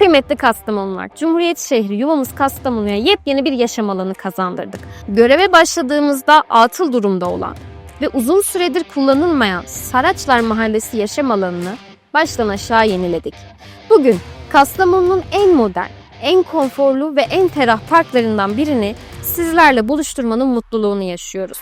Kıymetli Kastamonular, Cumhuriyet şehri yuvamız Kastamonu'ya yepyeni bir yaşam alanı kazandırdık. Göreve başladığımızda atıl durumda olan ve uzun süredir kullanılmayan Saraçlar Mahallesi yaşam alanını baştan aşağı yeniledik. Bugün Kastamonu'nun en modern, en konforlu ve en ferah parklarından birini sizlerle buluşturmanın mutluluğunu yaşıyoruz.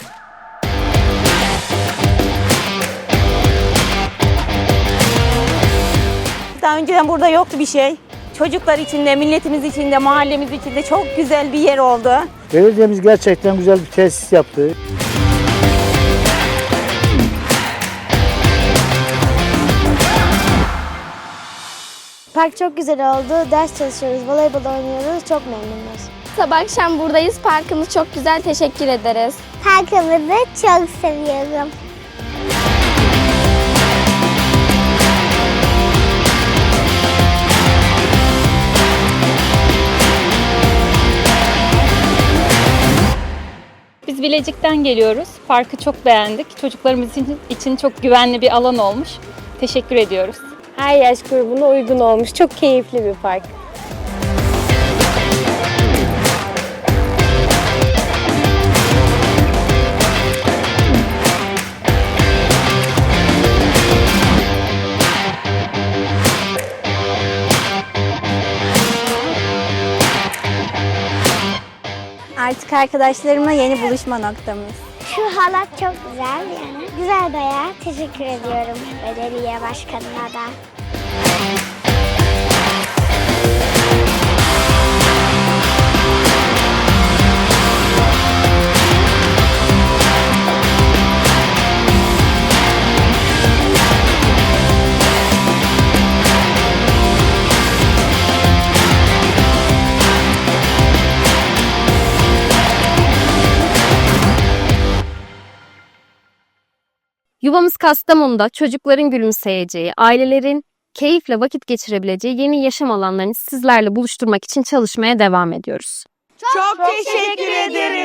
Daha önceden burada yoktu bir şey. Çocuklar için de, milletimiz için de, mahallemiz için de çok güzel bir yer oldu. Belediyemiz gerçekten güzel bir tesis yaptı. Park çok güzel oldu. Ders çalışıyoruz, voleybol oynuyoruz. Çok memnunuz. Sabah akşam buradayız. Parkımız çok güzel. Teşekkür ederiz. Parkımızı çok seviyorum. Biz Bilecik'ten geliyoruz. Parkı çok beğendik. Çocuklarımız için, çok güvenli bir alan olmuş. Teşekkür ediyoruz. Her yaş grubuna uygun olmuş. Çok keyifli bir park. Artık arkadaşlarımla yeni buluşma noktamız. Şu halat çok güzel yani. Güzel bayağı. Teşekkür ediyorum belediye başkanına da. Yuvamız Kastamonu'da çocukların gülümseyeceği, ailelerin keyifle vakit geçirebileceği yeni yaşam alanlarını sizlerle buluşturmak için çalışmaya devam ediyoruz. Çok teşekkür ederiz.